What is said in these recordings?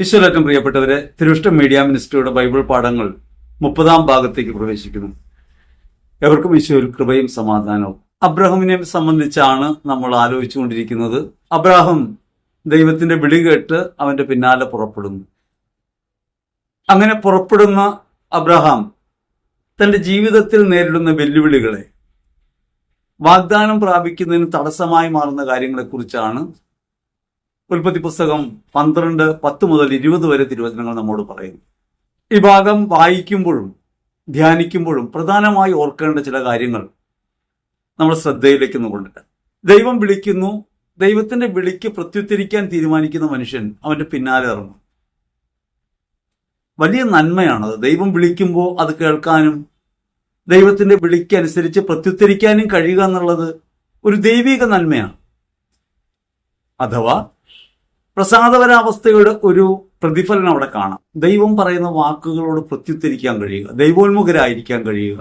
ഈശ്വരറ്റം പ്രിയപ്പെട്ടവരെ തിരുവിഷ്ടം media മിനിസ്റ്ററിയുടെ Bible പാഠങ്ങൾ മുപ്പതാം ഭാഗത്തേക്ക് പ്രവേശിക്കുന്നു. എവർക്കും ഈശ്വര കൃപയും സമാധാനവും. അബ്രഹാമിനെ സംബന്ധിച്ചാണ് നമ്മൾ ആലോചിച്ചുകൊണ്ടിരിക്കുന്നത്. അബ്രാഹം ദൈവത്തിന്റെ വിളി കേട്ട് അവന്റെ പിന്നാലെ പുറപ്പെടുന്നു. അങ്ങനെ പുറപ്പെടുന്ന അബ്രഹാം തന്റെ ജീവിതത്തിൽ നേരിടുന്ന വെല്ലുവിളികളെ വാഗ്ദാനം പ്രാപിക്കുന്നതിന് തടസ്സമായി മാറുന്ന കാര്യങ്ങളെക്കുറിച്ചാണ് ഉൽപ്പത്തി പുസ്തകം പന്ത്രണ്ട് പത്ത് മുതൽ ഇരുപത് വരെ തിരുവചനങ്ങൾ നമ്മോട് പറയുന്നു. ഈ ഭാഗം വായിക്കുമ്പോഴും ധ്യാനിക്കുമ്പോഴും പ്രധാനമായി ഓർക്കേണ്ട ചില കാര്യങ്ങൾ നമ്മൾ ശ്രദ്ധയിലേക്ക് കൊണ്ടിട്ട് ദൈവം വിളിക്കുന്നു. ദൈവത്തിന്റെ വിളിക്ക് പ്രത്യുത്തരിക്കാൻ തീരുമാനിക്കുന്ന മനുഷ്യൻ അവന്റെ പിന്നാലെ ഇറങ്ങും. വലിയ നന്മയാണത്. ദൈവം വിളിക്കുമ്പോൾ അത് കേൾക്കാനും ദൈവത്തിന്റെ വിളിക്കനുസരിച്ച് പ്രത്യുത്തരിക്കാനും കഴിയുക എന്നുള്ളത് ഒരു ദൈവിക നന്മയാണ്. അഥവാ പ്രസാദപരാവസ്ഥയുടെ ഒരു പ്രതിഫലനം അവിടെ കാണാം. ദൈവം പറയുന്ന വാക്കുകളോട് പ്രത്യുത്തരിക്കാൻ കഴിയുക ദൈവോന്മുഖരായിരിക്കാൻ കഴിയുക.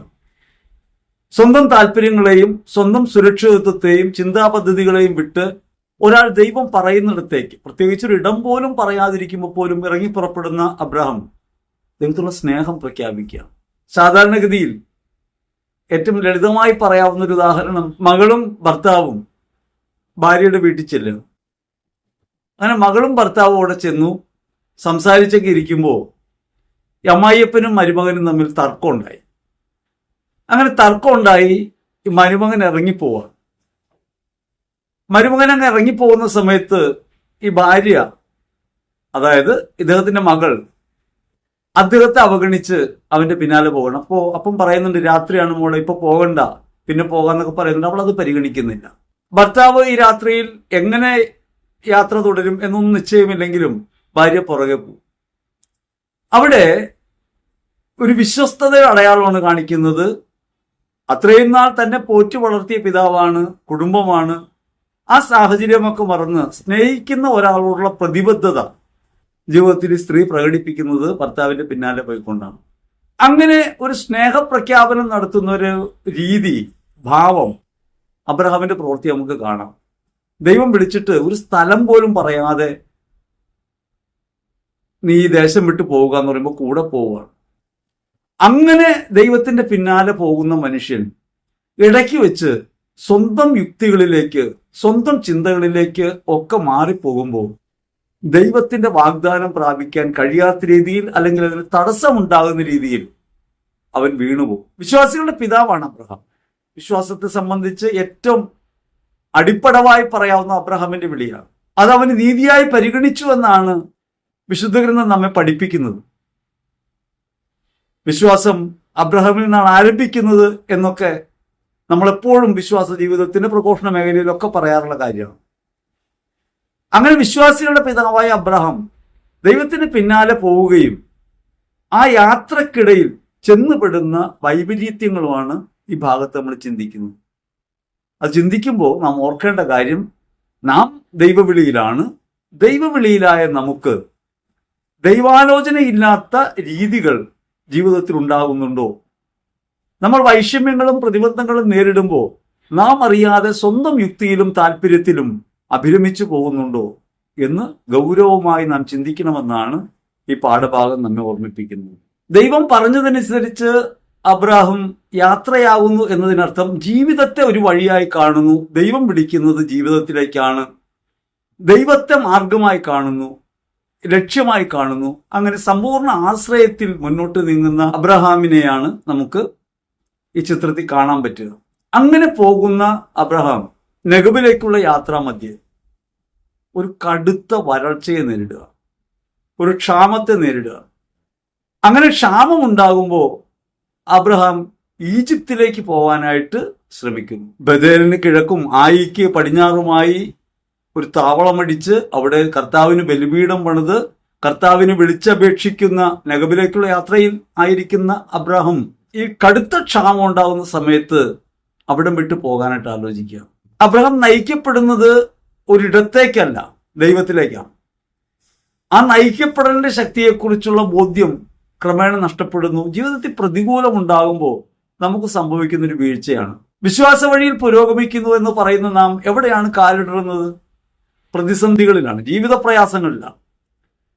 സ്വന്തം താല്പര്യങ്ങളെയും സ്വന്തം സുരക്ഷിതത്വത്തെയും ചിന്താ പദ്ധതികളെയും വിട്ട് ഒരാൾ ദൈവം പറയുന്നിടത്തേക്ക് പ്രത്യേകിച്ച് ഒരു ഇടം പോലും പറയാതിരിക്കുമ്പോൾ പോലും ഇറങ്ങി പുറപ്പെടുന്ന അബ്രഹാം ദൈവത്തിലുള്ള സ്നേഹം പ്രഖ്യാപിക്കുക. സാധാരണഗതിയിൽ ഏറ്റവും ലളിതമായി പറയാവുന്ന ഒരു ഉദാഹരണം മകളും ഭർത്താവും ഭാര്യയുടെ വീട്ടിൽ ചെല്ലുക. അങ്ങനെ മകളും ഭർത്താവും അവിടെ ചെന്നു. സംസാരിച്ചൊക്കെ ഇരിക്കുമ്പോൾ അമ്മായിയപ്പനും മരുമകനും തമ്മിൽ തർക്കമുണ്ടായി. അങ്ങനെ തർക്കമുണ്ടായി ഈ മരുമകൻ ഇറങ്ങിപ്പോവാ. മരുമകൻ അങ്ങ് ഇറങ്ങിപ്പോകുന്ന സമയത്ത് ഈ ഭാര്യ അതായത് ഇദ്ദേഹത്തിന്റെ മകൾ അദ്ദേഹത്തെ അവഗണിച്ച് അവന്റെ പിന്നാലെ പോകണം. അപ്പോൾ അപ്പം പറയുന്നുണ്ട് രാത്രിയാണ് മോളെ ഇപ്പൊ പോകണ്ട. പിന്നെ പോകാന്നൊക്കെ പറയുന്നുണ്ട് അവൾ അത് പരിഗണിക്കുന്നില്ല. ഭർത്താവ് ഈ രാത്രിയിൽ എങ്ങനെ യാത്ര തുടരും എന്നൊന്നും നിശ്ചയമില്ലെങ്കിലും ഭാര്യ പുറകെ പോകും. അവിടെ ഒരു വിശ്വസ്തതയുടെ അടയാളമാണ് കാണിക്കുന്നത്. അത്രയും നാൾ തന്നെ പോറ്റി വളർത്തിയ പിതാവാണ് കുടുംബമാണ്. ആ സാഹചര്യമൊക്കെ മറന്ന് സ്നേഹിക്കുന്ന ഒരാളോടുള്ള പ്രതിബദ്ധത ജീവിതത്തിൽ സ്ത്രീ പ്രകടിപ്പിക്കുന്നത് ഭർത്താവിന്റെ പിന്നാലെ പോയിക്കൊണ്ടാണ്. അങ്ങനെ ഒരു സ്നേഹപ്രഖ്യാപനം നടത്തുന്ന ഒരു രീതി ഭാവം അബ്രഹാമിന്റെ പ്രവൃത്തി നമുക്ക് കാണാം. ദൈവം വിളിച്ചിട്ട് ഒരു സ്ഥലം പോലും പറയാതെ നീ ഈ ദേശം വിട്ടു പോവുക എന്ന് പറയുമ്പോൾ കൂടെ പോവുകയാണ്. അങ്ങനെ ദൈവത്തിന്റെ പിന്നാലെ പോകുന്ന മനുഷ്യൻ ഇടയ്ക്ക് വെച്ച് സ്വന്തം യുക്തികളിലേക്ക് സ്വന്തം ചിന്തകളിലേക്ക് ഒക്കെ മാറിപ്പോകുമ്പോൾ ദൈവത്തിന്റെ വാഗ്ദാനം പ്രാപിക്കാൻ കഴിയാത്ത രീതിയിൽ അല്ലെങ്കിൽ അതിന് തടസ്സമുണ്ടാകുന്ന രീതിയിൽ അവൻ വീണുപോകും. വിശ്വാസികളുടെ പിതാവാണ് അബ്രഹാം. വിശ്വാസത്തെ സംബന്ധിച്ച് ഏറ്റവും അടിപ്പടവായി പറയാവുന്ന അബ്രഹാമിന്റെ വിളിയാണ്. അത് അവന് നീതിയായി പരിഗണിച്ചു എന്നാണ് വിശുദ്ധ ഗ്രന്ഥം നമ്മെ പഠിപ്പിക്കുന്നത്. വിശ്വാസം അബ്രഹാമിൽ നിന്നാണ് ആരംഭിക്കുന്നത് എന്നൊക്കെ നമ്മളെപ്പോഴും വിശ്വാസ ജീവിതത്തിന്റെ പ്രഘോഷണ മേഖലയിലൊക്കെ പറയാറുള്ള കാര്യമാണ്. അങ്ങനെ വിശ്വാസികളുടെ പിതാവായ അബ്രഹാം ദൈവത്തിന് പിന്നാലെ പോവുകയും ആ യാത്രക്കിടയിൽ ചെന്നുപെടുന്ന വൈപരീത്യങ്ങളുമാണ് ഈ ഭാഗത്ത് നമ്മൾ ചിന്തിക്കുന്നത്. അത് ചിന്തിക്കുമ്പോൾ നാം ഓർക്കേണ്ട കാര്യം നാം ദൈവവിളിയിലാണ്. ദൈവവിളിയിലായ നമുക്ക് ദൈവാലോചനയില്ലാത്ത രീതികൾ ജീവിതത്തിൽ ഉണ്ടാകുന്നുണ്ടോ? നമ്മൾ വൈഷമ്യങ്ങളും പ്രതിബന്ധങ്ങളും നേരിടുമ്പോൾ നാം അറിയാതെ സ്വന്തം യുക്തിയിലും താല്പര്യത്തിലും അഭിരമിച്ചു പോകുന്നുണ്ടോ എന്ന് ഗൗരവമായി നാം ചിന്തിക്കണമെന്നാണ് ഈ പാഠഭാഗം നമ്മെ ഓർമ്മിപ്പിക്കുന്നത്. ദൈവം പറഞ്ഞതനുസരിച്ച് അബ്രാഹം യാത്രയാകുന്നു എന്നതിനർത്ഥം ജീവിതത്തെ ഒരു വഴിയായി കാണുന്നു. ദൈവം വിളിക്കുന്നത് ജീവിതത്തിലേക്കാണ്. ദൈവത്തെ മാർഗമായി കാണുന്നു. ലക്ഷ്യമായി കാണുന്നു. അങ്ങനെ സമ്പൂർണ ആശ്രയത്തിൽ മുന്നോട്ട് നീങ്ങുന്ന അബ്രഹാമിനെയാണ് നമുക്ക് ഈ ചിത്രത്തിൽ കാണാൻ പറ്റുക. അങ്ങനെ പോകുന്ന അബ്രഹാം നെഗബിലേക്കുള്ള യാത്രാ മധ്യേ ഒരു കടുത്ത വരൾച്ചയെ നേരിടുക. ഒരു ക്ഷാമത്തെ നേരിടുക. അങ്ങനെ ക്ഷാമം ഉണ്ടാകുമ്പോൾ അബ്രഹാം ഈജിപ്തിലേക്ക് പോവാനായിട്ട് ശ്രമിക്കുന്നു. ബദേലിന് കിഴക്കും ആയിക്ക് പടിഞ്ഞാറുമായി ഒരു താവളമടിച്ച് അവിടെ കർത്താവിന് ബലിപീഠം പണിത് കർത്താവിന് വിളിച്ചപേക്ഷിക്കുന്ന നഗബിലേക്കുള്ള യാത്രയിൽ ആയിരിക്കുന്ന അബ്രഹാം ഈ കടുത്ത ക്ഷാമം ഉണ്ടാകുന്ന സമയത്ത് അവിടം വിട്ടു പോകാനായിട്ട് ആലോചിക്കുക. അബ്രഹാം നയിക്കപ്പെടുന്നത് ഒരിടത്തേക്കല്ല ദൈവത്തിലേക്കാണ്. ആ നയിക്കപ്പെടലിന്റെ ശക്തിയെക്കുറിച്ചുള്ള ബോധ്യം ക്രമേണ നഷ്ടപ്പെടുന്നു. ജീവിതത്തിൽ പ്രതികൂലം ഉണ്ടാകുമ്പോൾ നമുക്ക് സംഭവിക്കുന്ന ഒരു വീഴ്ചയാണ്. വിശ്വാസ വഴിയിൽ പുരോഗമിക്കുന്നു എന്ന് പറയുന്ന നാം എവിടെയാണ് കാലിടുന്നത് പ്രതിസന്ധികളിലാണ് ജീവിത പ്രയാസങ്ങളിലാണ്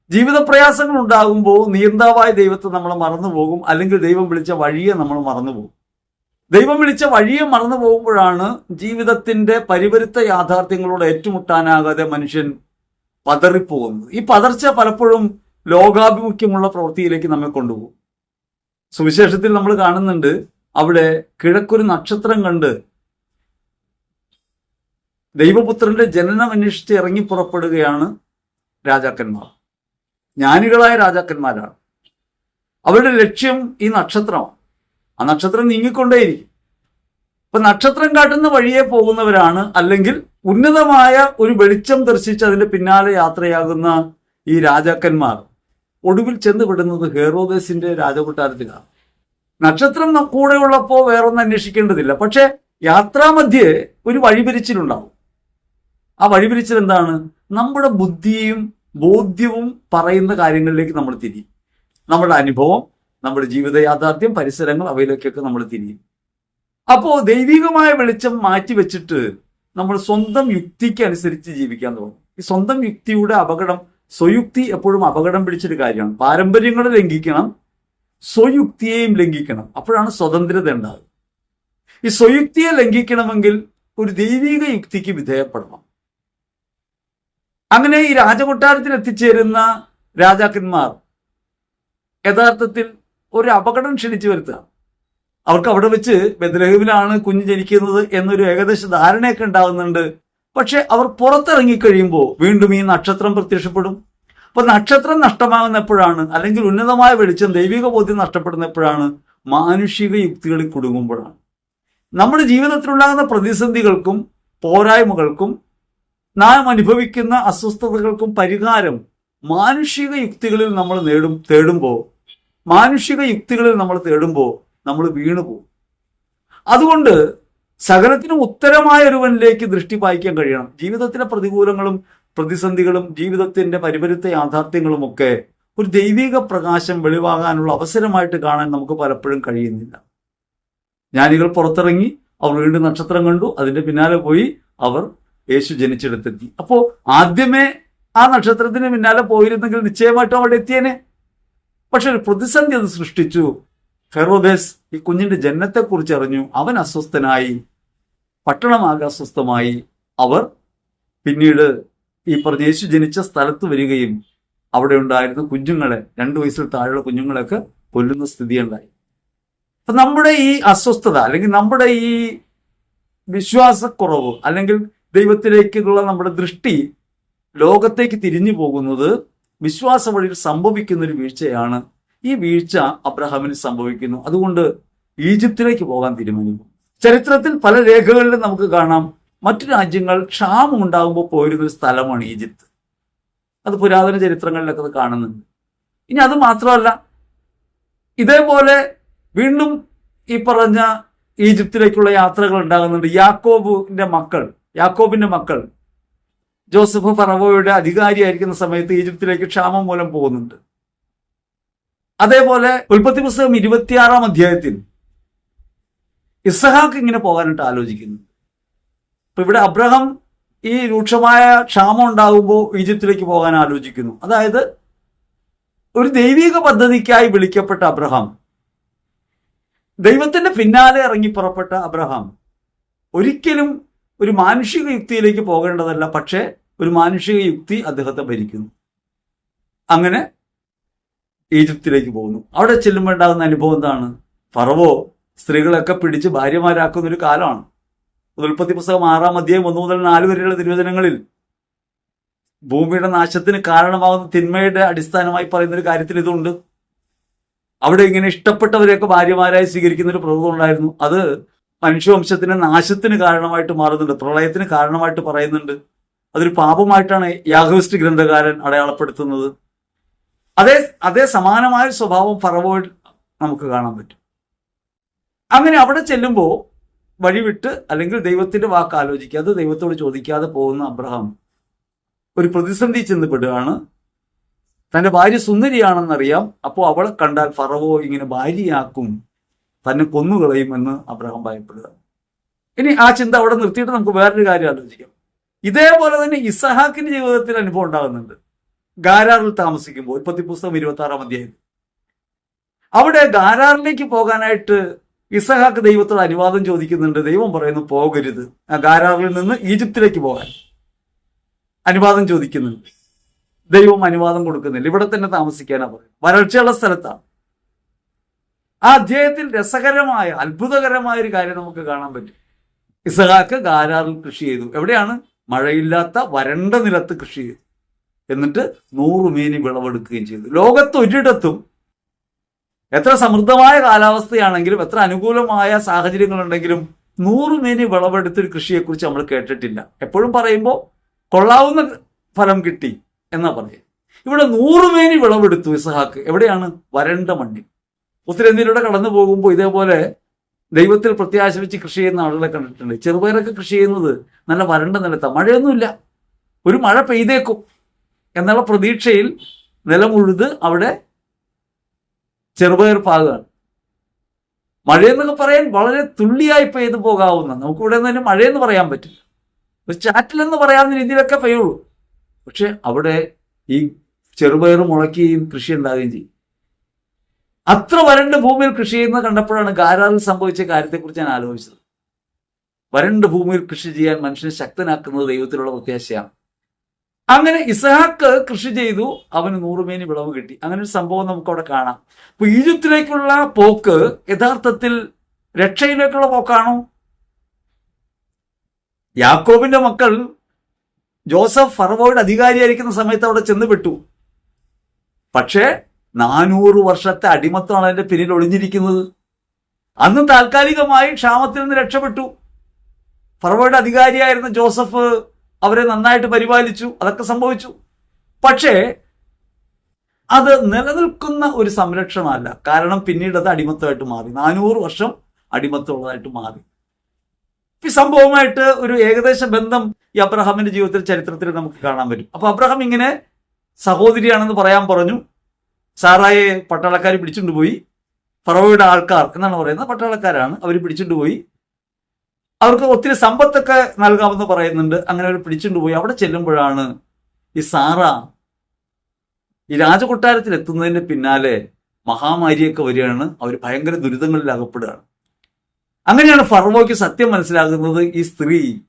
ജീവിത പ്രയാസങ്ങൾ ഉണ്ടാകുമ്പോൾ നിയന്താവായ ദൈവത്തെ നമ്മൾ മറന്നുപോകും അല്ലെങ്കിൽ ദൈവം വിളിച്ച വഴിയെ നമ്മൾ മറന്നുപോകും ദൈവം വിളിച്ച വഴിയെ മറന്നു പോകുമ്പോഴാണ് ജീവിതത്തിന്റെ പരിവരുത്ത യാഥാർത്ഥ്യങ്ങളോട് ഏറ്റുമുട്ടാനാകാതെ മനുഷ്യൻ പതറിപ്പോകുന്നത്. ഈ പതർച്ച പലപ്പോഴും ലോകാഭിമുഖ്യമുള്ള പ്രവൃത്തിയിലേക്ക് നമ്മെ കൊണ്ടുപോകും. സുവിശേഷത്തിൽ നമ്മൾ കാണുന്നുണ്ട് അവിടെ കിഴക്കൊരു നക്ഷത്രം കണ്ട് ദൈവപുത്രന്റെ ജനനം അന്വേഷിച്ച് ഇറങ്ങി പുറപ്പെടുകയാണ് രാജാക്കന്മാർ. ജ്ഞാനികളായ രാജാക്കന്മാരാണ്. അവരുടെ ലക്ഷ്യം ഈ നക്ഷത്രമാണ്. ആ നക്ഷത്രം നീങ്ങിക്കൊണ്ടേയിരിക്കും. അപ്പൊ നക്ഷത്രം കാട്ടുന്ന വഴിയെ പോകുന്നവരാണ് അല്ലെങ്കിൽ ഉന്നതമായ ഒരു വെളിച്ചം ദർശിച്ച് അതിന്റെ പിന്നാലെ യാത്രയാകുന്ന ഈ രാജാക്കന്മാർ. ഒടുവിൽ ചെന്ന് വിടുന്നത് ഹേറോദേസിന്റെ രാജകൊട്ടാരത്തിലാണ് നക്ഷത്രം കൂടെ ഉള്ളപ്പോ വേറൊന്നും അന്വേഷിക്കേണ്ടതില്ല. പക്ഷെ യാത്രാമധ്യേ ഒരു വഴിപിരിച്ചിലുണ്ടാവും. ആ വഴിപിരിച്ചിൽ എന്താണ്? നമ്മുടെ ബുദ്ധിയും ബോധ്യവും പറയുന്ന കാര്യങ്ങളിലേക്ക് നമ്മൾ തിരിയും. നമ്മുടെ അനുഭവം നമ്മുടെ ജീവിത യാഥാർത്ഥ്യം പരിസരങ്ങൾ അവയിലേക്കൊക്കെ നമ്മൾ തിരിയും. അപ്പോൾ ദൈവികമായ വെളിച്ചം മാറ്റി വെച്ചിട്ട് നമ്മൾ സ്വന്തം യുക്തിക്ക് അനുസരിച്ച് ജീവിക്കാൻ തുടങ്ങും. ഈ സ്വന്തം യുക്തിയുടെ അപകടം സ്വയുക്തി എപ്പോഴും അപകടം പിടിച്ചൊരു കാര്യമാണ്. പാരമ്പര്യങ്ങളെ ലംഘിക്കണം സ്വയുക്തിയെയും ലംഘിക്കണം. അപ്പോഴാണ് സ്വതന്ത്രത ഉണ്ടാകുക ഈ സ്വയുക്തിയെ ലംഘിക്കണമെങ്കിൽ ഒരു ദൈവിക യുക്തിക്ക് വിധേയപ്പെടണം. അങ്ങനെ ഈ രാജകൊട്ടാരത്തിൽ എത്തിച്ചേരുന്ന രാജാക്കന്മാർ യഥാർത്ഥത്തിൽ ഒരു അപകടം ക്ഷണിച്ചു വരുത്തുക. അവർക്ക് അവിടെ വെച്ച് ബദലഹീമിലാണ് കുഞ്ഞ് ജനിക്കുന്നത് എന്നൊരു ഏകദേശ ധാരണയൊക്കെ ഉണ്ടാകുന്നുണ്ട് പക്ഷെ അവർ പുറത്തിറങ്ങി കഴിയുമ്പോൾ വീണ്ടും ഈ നക്ഷത്രം പ്രത്യക്ഷപ്പെടും. അപ്പൊ നക്ഷത്രം നഷ്ടമാകുന്ന എപ്പോഴാണ് അല്ലെങ്കിൽ ഉന്നതമായ വെളിച്ചം ദൈവിക ബോധ്യം നഷ്ടപ്പെടുന്നപ്പോഴാണ് മാനുഷിക യുക്തികളിൽ കുടുങ്ങുമ്പോഴാണ്. നമ്മുടെ ജീവിതത്തിലുണ്ടാകുന്ന പ്രതിസന്ധികൾക്കും പോരായ്മകൾക്കും നാം അനുഭവിക്കുന്ന അസ്വസ്ഥതകൾക്കും പരിഹാരം മാനുഷിക യുക്തികളിൽ നമ്മൾ നേടും തേടുമ്പോൾ മാനുഷിക യുക്തികളിൽ നമ്മൾ തേടുമ്പോൾ നമ്മൾ വീണുപോകും. അതുകൊണ്ട് സകലത്തിനും ഉത്തരമായ ഒരുവനിലേക്ക് ദൃഷ്ടി പായിക്കാൻ കഴിയണം. ജീവിതത്തിലെ പ്രതികൂലങ്ങളും പ്രതിസന്ധികളും ജീവിതത്തിന്റെ പരിപരുത്ത യാഥാർത്ഥ്യങ്ങളും ഒക്കെ ഒരു ദൈവിക പ്രകാശം വെളിവാകാനുള്ള അവസരമായിട്ട് കാണാൻ നമുക്ക് പലപ്പോഴും കഴിയുന്നില്ല. ജ്ഞാനികൾ പുറത്തിറങ്ങി അവർ വീണ്ടും നക്ഷത്രം കണ്ടു. അതിന്റെ പിന്നാലെ പോയി അവർ യേശു ജനിച്ചിടത്തെത്തി. അപ്പോൾ ആദ്യമേ ആ നക്ഷത്രത്തിന് പിന്നാലെ പോയിരുന്നെങ്കിൽ നിശ്ചയമായിട്ടും അവിടെ എത്തിയേനെ. പക്ഷെ ഒരു പ്രതിസന്ധി അത് സൃഷ്ടിച്ചു. ഫെറോബേസ് ഈ കുഞ്ഞിന്റെ ജനനത്തെക്കുറിച്ച് അറിഞ്ഞു അവൻ അസ്വസ്ഥനായി. പട്ടണമാകെ അസ്വസ്ഥമായി അവർ പിന്നീട് ഈ പറഞ്ഞ യേശു ജനിച്ച സ്ഥലത്ത് വരികയും അവിടെ ഉണ്ടായിരുന്ന കുഞ്ഞുങ്ങളെ രണ്ടു വയസ്സിൽ താഴെയുള്ള കുഞ്ഞുങ്ങളെയൊക്കെ കൊല്ലുന്ന സ്ഥിതിയുണ്ടായി. അപ്പൊ നമ്മുടെ ഈ അസ്വസ്ഥത അല്ലെങ്കിൽ നമ്മുടെ ഈ വിശ്വാസക്കുറവ് അല്ലെങ്കിൽ ദൈവത്തിലേക്കുള്ള നമ്മുടെ ദൃഷ്ടി ലോകത്തേക്ക് തിരിഞ്ഞു പോകുന്നത് വിശ്വാസ വഴിയിൽ സംഭവിക്കുന്ന ഒരു വീഴ്ചയാണ്. ഈ വീഴ്ച അബ്രഹാമിന് സംഭവിക്കുന്നു. അതുകൊണ്ട് ഈജിപ്തിലേക്ക് പോകാൻ തീരുമാനിക്കും ചരിത്രത്തിൽ പല രേഖകളിലും നമുക്ക് കാണാം. മറ്റു രാജ്യങ്ങൾ ക്ഷാമം ഉണ്ടാകുമ്പോൾ പോയിരുന്ന ഒരു സ്ഥലമാണ് ഈജിപ്ത്. അത് പുരാതന ചരിത്രങ്ങളിലൊക്കെ അത് കാണുന്നുണ്ട്. ഇനി അത് മാത്രമല്ല ഇതേപോലെ വീണ്ടും ഈ പറഞ്ഞ ഈജിപ്തിലേക്കുള്ള യാത്രകൾ ഉണ്ടാകുന്നുണ്ട്. യാക്കോബിന്റെ മക്കൾ യാക്കോബിന്റെ മക്കൾ. ജോസഫ് ഫറവോയുടെ അധികാരിയായിരിക്കുന്ന സമയത്ത് ഈജിപ്തിലേക്ക് ക്ഷാമം മൂലം പോകുന്നുണ്ട്. അതേപോലെ ഉൽപ്പത്തി പുസ്തകം ഇരുപത്തിയാറാം അധ്യായത്തിൽ ഇസഹാക്ക് ഇങ്ങനെ പോകാനായിട്ട് ആലോചിക്കുന്നു. ഇപ്പൊ ഇവിടെ അബ്രഹാം ഈ രൂക്ഷമായ ക്ഷാമം ഉണ്ടാകുമ്പോൾ ഈജിപ്തിലേക്ക് പോകാൻ ആലോചിക്കുന്നു. അതായത് ഒരു ദൈവിക പദ്ധതിക്കായി വിളിക്കപ്പെട്ട അബ്രഹാം. ദൈവത്തിന്റെ പിന്നാലെ ഇറങ്ങി പുറപ്പെട്ട അബ്രഹാം ഒരിക്കലും ഒരു മാനുഷിക യുക്തിയിലേക്ക് പോകേണ്ടതല്ല പക്ഷേ ഒരു മാനുഷിക യുക്തി അദ്ദേഹത്തെ ഭരിക്കുന്നു. അങ്ങനെ ഈജിപ്തിലേക്ക് പോകുന്നു. അവിടെ ചെല്ലുമ്പോൾ ഉണ്ടാകുന്ന അനുഭവം എന്താണ്? ഫറവോ സ്ത്രീകളൊക്കെ പിടിച്ച് ഭാര്യമാരാക്കുന്ന ഒരു കാലമാണ്. ഉൽപ്പത്തി പുസ്തകം ആറാം അധ്യായം ഒന്നു മുതൽ നാല് വരെയുള്ള തിരുവചനങ്ങളിൽ ഭൂമിയുടെ നാശത്തിന് കാരണമാകുന്ന തിന്മയുടെ അടിസ്ഥാനമായി പറയുന്ന ഒരു കാര്യത്തിൽ ഇതുണ്ട്. അവിടെ ഇങ്ങനെ ഇഷ്ടപ്പെട്ടവരെയൊക്കെ ഭാര്യമാരായി സ്വീകരിക്കുന്ന ഒരു പ്രവൃത്തി ഉണ്ടായിരുന്നു. അത് മനുഷ്യവംശത്തിന്റെ നാശത്തിന് കാരണമായിട്ട് മാറുന്നുണ്ട് പ്രളയത്തിന് കാരണമായിട്ട് പറയുന്നുണ്ട്. അതൊരു പാപമായിട്ടാണ് യാഹവിസ്റ്റ് ഗ്രന്ഥകാരൻ അടയാളപ്പെടുത്തുന്നത്. അതേ അതേ സമാനമായ സ്വഭാവം ഫറവോയിൽ നമുക്ക് കാണാൻ പറ്റും. അങ്ങനെ അവിടെ ചെല്ലുമ്പോൾ വഴിവിട്ട് അല്ലെങ്കിൽ ദൈവത്തിന്റെ വാക്ക് ആലോചിക്കാതെ ദൈവത്തോട് ചോദിക്കാതെ പോകുന്ന അബ്രഹാം ഒരു പ്രതിസന്ധി ചെന്നപ്പെടുകയാണ് തന്റെ ഭാര്യ സുന്ദരിയാണെന്നറിയാം. അപ്പോൾ അവളെ കണ്ടാൽ ഫറവോ ഇങ്ങനെ ഭാര്യയാക്കും തന്നെ കൊന്നുകളയും എന്ന് അബ്രഹാം ഭയപ്പെടുക. ഇനി ആ ചിന്ത അവിടെ നിർത്തിയിട്ട് നമുക്ക് വേറൊരു കാര്യം ആലോചിക്കാം. ഇതേപോലെ തന്നെ ഇസഹാക്കിന്റെ ജീവിതത്തിൽ അനുഭവം ഉണ്ടാകുന്നുണ്ട്. ഗാരാറിൽ താമസിക്കുമ്പോൾ ഉൽപ്പത്തി പുസ്തകം ഇരുപത്തി ആറാം അധ്യായം. അവിടെ ഗാരാറിലേക്ക് പോകാനായിട്ട് ഇസഹാക്ക് ദൈവത്തോട് അനുവാദം ചോദിക്കുന്നുണ്ട്. ദൈവം പറയുന്നു പോകരുത്. ഗാരാറിൽ നിന്ന് ഈജിപ്തിലേക്ക് പോകാൻ. അനുവാദം ചോദിക്കുന്നുണ്ട്. ദൈവം അനുവാദം കൊടുക്കുന്നില്ല. ഇവിടെ തന്നെ താമസിക്കാനാ പറയുന്നത്. വരൾച്ചയുള്ള സ്ഥലത്താണ്. ആ അധ്യായത്തിൽ രസകരമായ അത്ഭുതകരമായ ഒരു കാര്യം നമുക്ക് കാണാൻ പറ്റും. ഇസഹാക്ക് ഗാരാറിൽ കൃഷി ചെയ്തു. എവിടെയാണ്? മഴയില്ലാത്ത വരണ്ട നിലത്ത് കൃഷി ചെയ്തു. എന്നിട്ട് നൂറ് മീനി വിളവെടുക്കുകയും ചെയ്തു. ലോകത്ത് ഒരിടത്തും എത്ര സമൃദ്ധമായ കാലാവസ്ഥയാണെങ്കിലും എത്ര അനുകൂലമായ സാഹചര്യങ്ങളുണ്ടെങ്കിലും നൂറ് മേനി വിളവെടുത്തൊരു കൃഷിയെക്കുറിച്ച് നമ്മൾ കേട്ടിട്ടില്ല. എപ്പോഴും പറയുമ്പോൾ കൊള്ളാവുന്ന ഫലം കിട്ടി എന്നാ പറയുക. ഇവിടെ നൂറ് മേനി വിളവെടുത്തു ഇസഹാക്ക്. എവിടെയാണ്? വരണ്ട മണ്ണിൽ. ഉത്തരേന്ത്യയിലൂടെ കടന്നു പോകുമ്പോൾ ഇതേപോലെ ദൈവത്തിൽ പ്രത്യാശ വെച്ച് കൃഷി ചെയ്യുന്ന ആളുകളെ കണ്ടിട്ടുണ്ട്. ചെറുപയറൊക്കെ കൃഷി ചെയ്യുന്നത് നല്ല വരണ്ട നിലത്താണ് മഴയൊന്നുമില്ല. ഒരു മഴ പെയ്തേക്കും. എന്നുള്ള പ്രതീക്ഷയിൽ നിലമുഴുത് അവിടെ ചെറുപയർ പാകുകയാണ് മഴയെന്നൊക്കെ പറയാൻ വളരെ തുള്ളിയായി പെയ്തു പോകാവുന്ന നമുക്ക് ഇവിടെ നിന്ന് മഴയെന്ന് പറയാൻ പറ്റില്ല. ഒരു ചാറ്റിലെന്ന് പറയാവുന്ന രീതിയിലൊക്കെ പെയ്യുള്ളൂ. പക്ഷെ അവിടെ ഈ ചെറുപയർ മുളയ്ക്കുകയും കൃഷി ഉണ്ടാകുകയും ചെയ്യും. അത്ര വരണ്ട ഭൂമിയിൽ കൃഷി ചെയ്യുന്നത് കണ്ടപ്പോഴാണ് ഗാരാറിൽ സംഭവിച്ച കാര്യത്തെക്കുറിച്ച് ഞാൻ ആലോചിച്ചത്. വരണ്ട ഭൂമിയിൽ കൃഷി ചെയ്യാൻ മനുഷ്യനെ ശക്തനാക്കുന്നത് ദൈവത്തിലുള്ള പ്രത്യാശയാണ്. അങ്ങനെ ഇസഹാക്ക് കൃഷി ചെയ്തു. അവന് നൂറുമേനി വിളവ് കിട്ടി. അങ്ങനെ ഒരു സംഭവം നമുക്ക് അവിടെ കാണാം. അപ്പൊ ഈജിപ്തിലേക്കുള്ള പോക്ക് യഥാർത്ഥത്തിൽ രക്ഷയിലേക്കുള്ള പോക്കാണോ? യാക്കോബിന്റെ മക്കൾ ജോസഫ് ഫറവോയുടെ അധികാരിയായിരിക്കുന്ന സമയത്ത് അവിടെ ചെന്ന് വിട്ടു പക്ഷേ നാനൂറ് വർഷത്തെ അടിമത്തമാണ് അതിന്റെ പിന്നിൽ ഒളിഞ്ഞിരിക്കുന്നത്. അന്ന് താൽക്കാലികമായി ക്ഷാമത്തിൽ നിന്ന് രക്ഷപ്പെട്ടു. ഫറവോയുടെ അധികാരിയായിരുന്ന ജോസഫ് അവരെ നന്നായിട്ട് പരിപാലിച്ചു അതൊക്കെ സംഭവിച്ചു. പക്ഷേ അത് നിലനിൽക്കുന്ന ഒരു സംരക്ഷണമല്ല. കാരണം പിന്നീട് അത് അടിമത്തമായിട്ട് മാറി. നാനൂറ് വർഷം അടിമത്തമുള്ളതായിട്ട് മാറി. ഈ സംഭവമായിട്ട് ഒരു ഏകദേശ ബന്ധം ഈ അബ്രഹാമിന്റെ ജീവിതത്തിൽ ചരിത്രത്തിൽ നമുക്ക് കാണാൻ പറ്റും. അപ്പൊ അബ്രഹാം ഇങ്ങനെ സഹോദരിയാണെന്ന് പറയാൻ പറഞ്ഞു. സാറായെ പട്ടാളക്കാർ പിടിച്ചുകൊണ്ടുപോയി പോയി. ഫറവയുടെ ആൾക്കാർ എന്നാണ് പറയുന്നത്. പട്ടാളക്കാരാണ്. അവർ പിടിച്ചുകൊണ്ട് പോയി. അവർക്ക് ഒത്തിരി സമ്പത്തൊക്കെ നൽകാമെന്ന് പറയുന്നുണ്ട്. അങ്ങനെ അവർ പിടിച്ചുകൊണ്ട് പോയി. അവിടെ ചെല്ലുമ്പോഴാണ് ഈ സാറ ഈ രാജകൊട്ടാരത്തിൽ എത്തുന്നതിന് പിന്നാലെ മഹാമാരിയൊക്കെ വരികയാണ്. അവർ ഭയങ്കര ദുരിതങ്ങളിൽ അകപ്പെടുകയാണ് അങ്ങനെയാണ് ഫർവോയ്ക്ക് സത്യം മനസ്സിലാകുന്നത്. ഈ സ്ത്രീ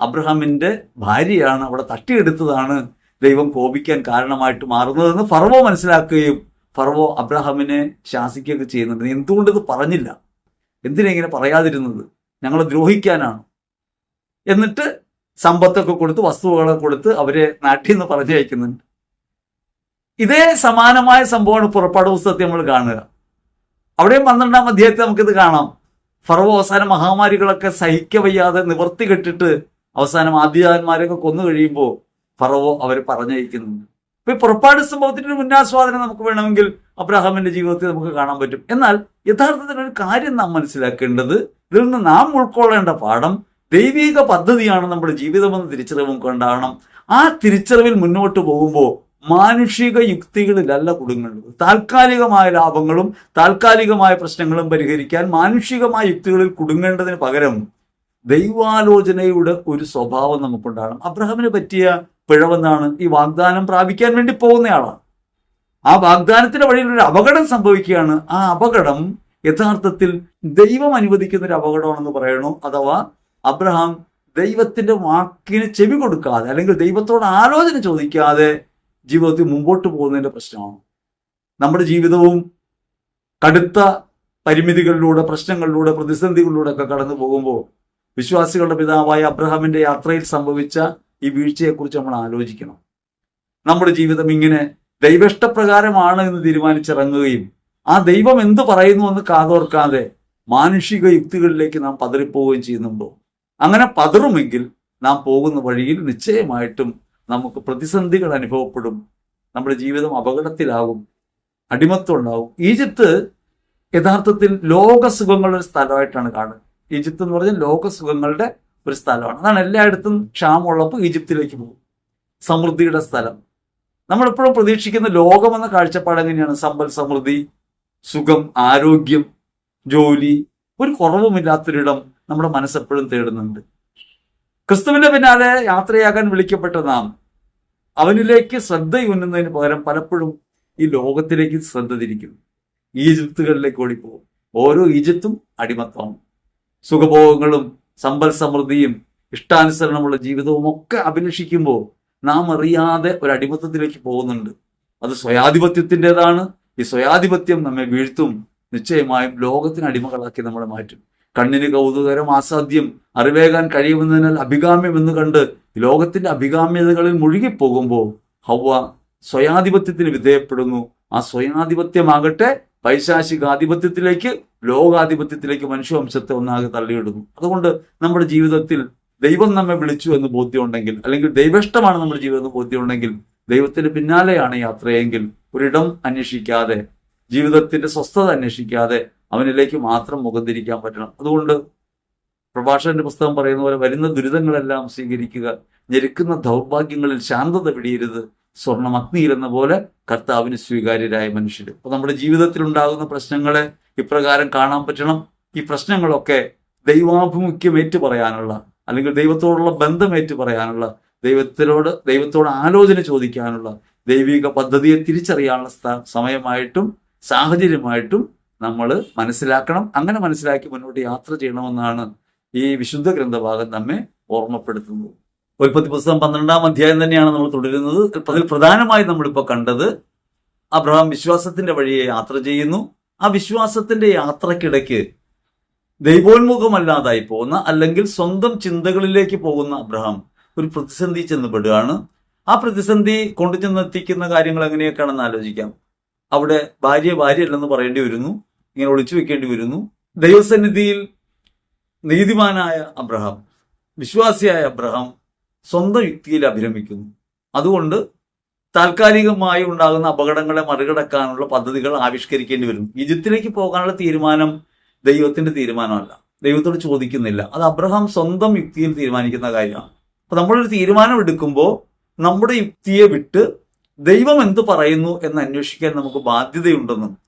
അബ്രഹാമിന്റെ ഭാര്യയാണ്. അവിടെ തട്ടിയെടുത്തതാണ് ദൈവം കോപിക്കാൻ കാരണമായിട്ട് മാറുന്നതെന്ന് ഫർവോ മനസ്സിലാക്കുകയും ഫർവോ അബ്രഹാമിനെ ശാസിക്കുകയൊക്കെ ചെയ്യുന്നുണ്ട്. എന്തുകൊണ്ട് ഇത് പറഞ്ഞില്ല? എന്തിനാ ഇങ്ങനെ പറയാതിരുന്നത്? ഞങ്ങളെ ദ്രോഹിക്കാനാണ്. എന്നിട്ട് സമ്പത്തൊക്കെ കൊടുത്ത് വസ്തുവകളൊക്കെ കൊടുത്ത് അവരെ നാട്ടിൽ നിന്ന് പറഞ്ഞയക്കുന്നുണ്ട്. ഇതേ സമാനമായ സംഭവമാണ് പുറപ്പാട് പുസ്തകത്തിൽ നമ്മൾ കാണുക. അവിടെയും പന്ത്രണ്ടാം അധ്യായത്തിൽ നമുക്കിത് കാണാം. ഫറവ് അവസാനം മഹാമാരികളൊക്കെ സഹിക്കവയ്യാതെ നിവർത്തി കെട്ടിട്ട് അവസാനം ആദ്യജാന്മാരെയൊക്കെ കൊന്നു കഴിയുമ്പോൾ ഫറവോ അവർ പറഞ്ഞയക്കുന്നുണ്ട്. അപ്പൊ ഈ പുറപ്പാട് സംഭവത്തിന്റെ മുന്നാസ്വാദനം നമുക്ക് വേണമെങ്കിൽ അബ്രഹാമിന്റെ ജീവിതത്തിൽ നമുക്ക് കാണാൻ പറ്റും. എന്നാൽ യഥാർത്ഥത്തിൽ ഒരു കാര്യം നാം മനസ്സിലാക്കേണ്ടത് ഇതിൽ നിന്ന് നാം ഉൾക്കൊള്ളേണ്ട പാഠം ദൈവിക പദ്ധതിയാണ് നമ്മുടെ ജീവിതമെന്ന് തിരിച്ചറിവും കൊണ്ടാവണം ആ തിരിച്ചറിവിൽ മുന്നോട്ട് പോകുമ്പോൾ മാനുഷിക യുക്തികളിലല്ല കുടുങ്ങുന്നത്. താൽക്കാലികമായ ലാഭങ്ങളും താൽക്കാലികമായ പ്രശ്നങ്ങളും പരിഹരിക്കാൻ മാനുഷികമായ യുക്തികളിൽ കുടുങ്ങേണ്ടതിന് പകരം ദൈവാലോചനയുടെ ഒരു സ്വഭാവം നമുക്കുണ്ടാകണം. അബ്രഹാമിന് പറ്റിയ പിഴവെന്നാണ് ഈ വാഗ്ദാനം പ്രാപിക്കാൻ വേണ്ടി പോകുന്നയാളാണ്. ആ വാഗ്ദാനത്തിന്റെ വഴിയിൽ ഒരു അപകടം സംഭവിക്കുകയാണ്. ആ അപകടം യഥാർത്ഥത്തിൽ ദൈവം അനുവദിക്കുന്ന ഒരു അപകടമാണെന്ന് പറയണു? അഥവാ അബ്രഹാം ദൈവത്തിന്റെ വാക്കിന് ചെവി കൊടുക്കാതെ അല്ലെങ്കിൽ ദൈവത്തോട് ആലോചന ചോദിക്കാതെ ജീവിതത്തിൽ മുമ്പോട്ട് പോകുന്നതിന്റെ പ്രശ്നമാണ്? നമ്മുടെ ജീവിതവും കടുത്ത പരിമിതികളിലൂടെ പ്രശ്നങ്ങളിലൂടെ പ്രതിസന്ധികളിലൂടെ ഒക്കെ കടന്നു പോകുമ്പോൾ വിശ്വാസികളുടെ പിതാവായ അബ്രഹാമിന്റെ യാത്രയിൽ സംഭവിച്ച ഈ വീഴ്ചയെക്കുറിച്ച് നമ്മൾ ആലോചിക്കണം. നമ്മുടെ ജീവിതം ഇങ്ങനെ ദൈവഷ്ടപ്രകാരമാണ് എന്ന് തീരുമാനിച്ചിറങ്ങുകയും ആ ദൈവം എന്ത് പറയുന്നു എന്ന് കാതോർക്കാതെ മാനുഷിക യുക്തികളിലേക്ക് നാം പതറിപ്പോവുകയും ചെയ്യുന്നുണ്ടോ? അങ്ങനെ പതറുമെങ്കിൽ നാം പോകുന്ന വഴിയിൽ നിശ്ചയമായിട്ടും നമുക്ക് പ്രതിസന്ധികൾ അനുഭവപ്പെടും. നമ്മുടെ ജീവിതം അപകടത്തിലാകും. അടിമത്തം ഉണ്ടാവും ഈജിപ്ത് യഥാർത്ഥത്തിൽ ലോകസുഖങ്ങളുടെ ഒരു സ്ഥലമായിട്ടാണ് കാണുന്നത്. ഈജിപ്ത് എന്ന് പറഞ്ഞാൽ ലോകസുഖങ്ങളുടെ ഒരു സ്ഥലമാണ്. അതാണ് എല്ലായിടത്തും ക്ഷാമമുള്ളപ്പോൾ ഈജിപ്തിലേക്ക് പോകും. സമൃദ്ധിയുടെ സ്ഥലം. നമ്മളെപ്പോഴും പ്രതീക്ഷിക്കുന്ന ലോകമെന്ന കാഴ്ചപ്പാട് എങ്ങനെയാണ്? സമ്പൽ സമൃദ്ധി സുഖം ആരോഗ്യം ജോലി ഒരു കുറവുമില്ലാത്തൊരിടം നമ്മുടെ മനസ്സെപ്പോഴും തേടുന്നുണ്ട്. ക്രിസ്തുവിന്റെ പിന്നാലെ യാത്രയാകാൻ വിളിക്കപ്പെട്ട നാം അവനിലേക്ക് ശ്രദ്ധയുന്നതിന് പകരം പലപ്പോഴും ഈ ലോകത്തിലേക്ക് ശ്രദ്ധ തിരിക്കും. ഈജിപ്തുകളിലേക്ക് ഓടിപ്പോകും. ഓരോ ഈജിപ്തും അടിമത്വം സുഖഭോഗങ്ങളും സമ്പൽ സമൃദ്ധിയും ഇഷ്ടാനുസരണമുള്ള ജീവിതവും ഒക്കെ അഭിലഷിക്കുമ്പോൾ നാം അറിയാതെ ഒരു അടിമത്തത്തിലേക്ക് പോകുന്നുണ്ട്. അത് സ്വയാധിപത്യത്തിന്റെതാണ് ഈ സ്വയാധിപത്യം നമ്മെ വീഴ്ത്തും. നിശ്ചയമായും ലോകത്തിന് അടിമകളാക്കി നമ്മളെ മാറ്റും. കണ്ണിന് കൗതുകരം ആസാദ്യം അറിവേകാൻ കഴിയുമെന്നതിനാൽ അഭികാമ്യം എന്ന് കണ്ട് ലോകത്തിന്റെ അഭികാമ്യതകളിൽ മുഴുകിപ്പോകുമ്പോൾ ഹവ്വ സ്വയാധിപത്യത്തിന് വിധേയപ്പെടുന്നു. ആ സ്വയാധിപത്യമാകട്ടെ പൈശാചികാധിപത്യത്തിലേക്ക് ലോകാധിപത്യത്തിലേക്ക് മനുഷ്യവംശത്തെ ഒന്നാകെ തള്ളിയിടുന്നു. അതുകൊണ്ട് നമ്മുടെ ജീവിതത്തിൽ ദൈവം നമ്മെ വിളിച്ചു എന്ന് ബോധ്യമുണ്ടെങ്കിൽ അല്ലെങ്കിൽ ദൈവേഷ്ടമാണ് നമ്മുടെ ജീവിതം ബോധ്യമുണ്ടെങ്കിൽ ദൈവത്തിന് പിന്നാലെയാണ് യാത്രയെങ്കിൽ ഒരിടം അന്വേഷിക്കാതെ ജീവിതത്തിന്റെ സ്വസ്ഥത അന്വേഷിക്കാതെ അവനിലേക്ക് മാത്രം മുഖം തിരിക്കാൻ പറ്റണം. അതുകൊണ്ട് പ്രഭാഷകന്റെ പുസ്തകം പറയുന്ന പോലെ വരുന്ന ദുരിതങ്ങളെല്ലാം സ്വീകരിക്കുക ഞെരുക്കുന്ന ദൗർഭാഗ്യങ്ങളിൽ ശാന്തത പിടിയരുത് സ്വർണം അഗ്നിയിലെന്ന പോലെ കർത്താവിന് സ്വീകാര്യരായ മനുഷ്യർ അപ്പൊ നമ്മുടെ ജീവിതത്തിൽ ഉണ്ടാകുന്ന പ്രശ്നങ്ങളെ ഇപ്രകാരം കാണാൻ പറ്റണം. ഈ പ്രശ്നങ്ങളൊക്കെ ദൈവാഭിമുഖ്യം ഏറ്റു പറയാനുള്ള അല്ലെങ്കിൽ ദൈവത്തോടുള്ള ബന്ധം ഏറ്റു പറയാനുള്ള ദൈവത്തിനോട് ദൈവത്തോട് ആലോചന ചോദിക്കാനുള്ള ദൈവിക പദ്ധതിയെ തിരിച്ചറിയാനുള്ള സമയമായിട്ടും സാഹചര്യമായിട്ടും നമ്മൾ മനസ്സിലാക്കണം. അങ്ങനെ മനസ്സിലാക്കി മുന്നോട്ട് യാത്ര ചെയ്യണമെന്നാണ് ഈ വിശുദ്ധ ഗ്രന്ഥഭാഗം നമ്മെ ഓർമ്മപ്പെടുത്തുന്നത്. ഉൽപ്പത്തി പുസ്തകം പന്ത്രണ്ടാം അധ്യായം തന്നെയാണ് നമ്മൾ തുടരുന്നത്. അതിൽ പ്രധാനമായി നമ്മളിപ്പോൾ കണ്ടത് അബ്രഹാം വിശ്വാസത്തിന്റെ വഴിയെ യാത്ര ചെയ്യുന്നു. ആ വിശ്വാസത്തിന്റെ യാത്രക്കിടയ്ക്ക് ദൈവോന്മുഖമല്ലാതായി പോകുന്ന അല്ലെങ്കിൽ സ്വന്തം ചിന്തകളിലേക്ക് പോകുന്ന അബ്രഹാം ഒരു പ്രതിസന്ധി ചെന്നപ്പെടുകയാണ് ആ പ്രതിസന്ധി കൊണ്ടു ചെന്നെത്തിക്കുന്ന കാര്യങ്ങൾ എങ്ങനെയൊക്കെയാണെന്ന് ആലോചിക്കാം. അവിടെ ഭാര്യ ഭാര്യയല്ലെന്ന് പറയേണ്ടി വരുന്നു. ഇങ്ങനെ ഒളിച്ചു വെക്കേണ്ടി വരുന്നു. ദൈവസന്നിധിയിൽ നീതിമാനായ അബ്രഹാം വിശ്വാസിയായ അബ്രഹാം സ്വന്തം യുക്തിയിൽ അഭിരമിക്കുന്നു. അതുകൊണ്ട് താൽക്കാലികമായി ഉണ്ടാകുന്ന അപകടങ്ങളെ മറികടക്കാനുള്ള പദ്ധതികൾ ആവിഷ്കരിക്കേണ്ടി വരും ഈജിപ്തിലേക്ക് പോകാനുള്ള തീരുമാനം ദൈവത്തിന്റെ തീരുമാനമല്ല. ദൈവത്തോട് ചോദിക്കുന്നില്ല. അത് അബ്രഹാം സ്വന്തം യുക്തിയിൽ തീരുമാനിക്കുന്ന കാര്യമാണ്. അപ്പൊ നമ്മളൊരു തീരുമാനം എടുക്കുമ്പോൾ നമ്മുടെ യുക്തിയെ വിട്ട് ദൈവം എന്ത് പറയുന്നു എന്ന് അന്വേഷിക്കാൻ നമുക്ക് ബാധ്യതയുണ്ടെന്നും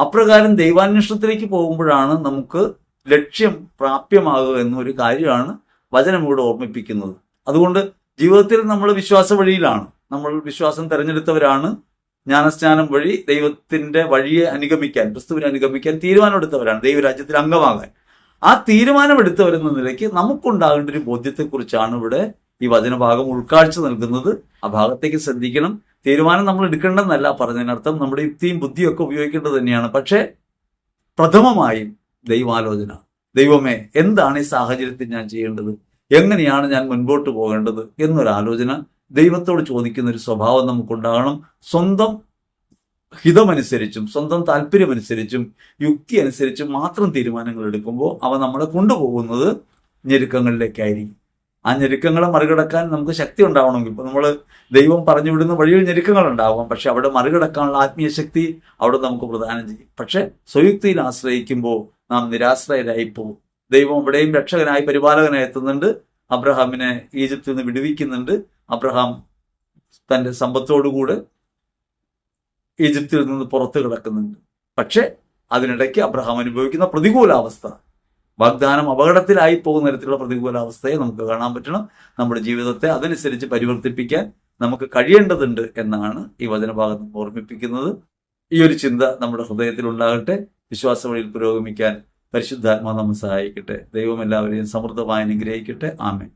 അപ്രകാരം ദൈവാന്വേഷണത്തിലേക്ക് പോകുമ്പോഴാണ് നമുക്ക് ലക്ഷ്യം പ്രാപ്യമാകുക എന്നൊരു കാര്യമാണ് വചനം ഇവിടെ ഓർമ്മിപ്പിക്കുന്നത്. അതുകൊണ്ട് ജീവിതത്തിൽ നമ്മൾ വിശ്വാസ വഴിയിലാണ്. നമ്മൾ വിശ്വാസം തെരഞ്ഞെടുത്തവരാണ്. ജ്ഞാനസ്നാനം വഴി ദൈവത്തിന്റെ വഴിയെ അനുഗമിക്കാൻ ക്രിസ്തുവിനെ അനുഗമിക്കാൻ തീരുമാനമെടുത്തവരാണ്. ദൈവരാജ്യത്തിൽ അംഗമാകാൻ. ആ തീരുമാനമെടുത്തവരെന്ന നിലയ്ക്ക് നമുക്കുണ്ടാകേണ്ട ഒരു ബോധ്യത്തെക്കുറിച്ചാണ് ഇവിടെ ഈ വചനഭാഗം ഉൾക്കാഴ്ച നൽകുന്നത് ആ ഭാഗത്തേക്ക് ശ്രദ്ധിക്കണം. തീരുമാനം നമ്മൾ എടുക്കേണ്ടെന്നല്ല പറഞ്ഞതിനർത്ഥം നമ്മുടെ യുക്തിയും ബുദ്ധിയും ഒക്കെ ഉപയോഗിക്കേണ്ടത് തന്നെയാണ്. പക്ഷേ പ്രഥമമായും ദൈവാലോചന. ദൈവമേ എന്താണ് ഈ സാഹചര്യത്തിൽ ഞാൻ ചെയ്യേണ്ടത്? എങ്ങനെയാണ് ഞാൻ മുൻപോട്ട് പോകേണ്ടത്? എന്നൊരാലോചന ദൈവത്തോട് ചോദിക്കുന്ന ഒരു സ്വഭാവം നമുക്കുണ്ടാകണം. സ്വന്തം ഹിതമനുസരിച്ചും സ്വന്തം താല്പര്യമനുസരിച്ചും യുക്തി അനുസരിച്ചും മാത്രം തീരുമാനങ്ങൾ എടുക്കുമ്പോൾ അവ നമ്മളെ കൊണ്ടുപോകുന്നത് ഞെരുക്കങ്ങളിലേക്കായിരിക്കും. ആ ഞെരുക്കങ്ങളെ മറികടക്കാൻ നമുക്ക് ശക്തി ഉണ്ടാവണമെങ്കിൽ ഇപ്പൊ നമ്മൾ ദൈവം പറഞ്ഞു വിടുന്ന വഴിയിൽ ഞെരുക്കങ്ങൾ ഉണ്ടാവാം. പക്ഷെ അവിടെ മറികടക്കാനുള്ള ആത്മീയ ശക്തി അവിടെ നമുക്ക് പ്രദാനം ചെയ്യും. പക്ഷെ സ്വയുക്തിയിൽ ആശ്രയിക്കുമ്പോൾ നാം നിരാശ്രയരായി പോകും ദൈവം ഇവിടെയും രക്ഷകനായി പരിപാലകനായി എത്തുന്നുണ്ട്. അബ്രഹാമിനെ ഈജിപ്തിൽ നിന്ന് വിടുവിക്കുന്നുണ്ട്. അബ്രഹാം തന്റെ സമ്പത്തോടുകൂടെ ഈജിപ്തിൽ നിന്ന് പുറത്തു കിടക്കുന്നുണ്ട്. പക്ഷെ അതിനിടയ്ക്ക് അബ്രഹാം അനുഭവിക്കുന്ന പ്രതികൂലാവസ്ഥ വാഗ്ദാനം അപകടത്തിലായി പോകുന്ന തരത്തിലുള്ള പ്രതികൂലാവസ്ഥയെ നമുക്ക് കാണാൻ പറ്റണം. നമ്മുടെ ജീവിതത്തെ അതനുസരിച്ച് പരിവർത്തിപ്പിക്കാൻ നമുക്ക് കഴിയേണ്ടതുണ്ട് എന്നാണ് ഈ വചനഭാഗം ഓർമ്മിപ്പിക്കുന്നത്. ഈ ഒരു ചിന്ത നമ്മുടെ ഹൃദയത്തിൽ ഉണ്ടാകട്ടെ. വിശ്വാസ വഴിയിൽ പുരോഗമിക്കാൻ പരിശുദ്ധാത്മാ നമ്മെ സഹായിക്കട്ടെ. ദൈവം എല്ലാവരെയും സമൃദ്ധമായി അനുഗ്രഹിക്കട്ടെ. ആമേൻ.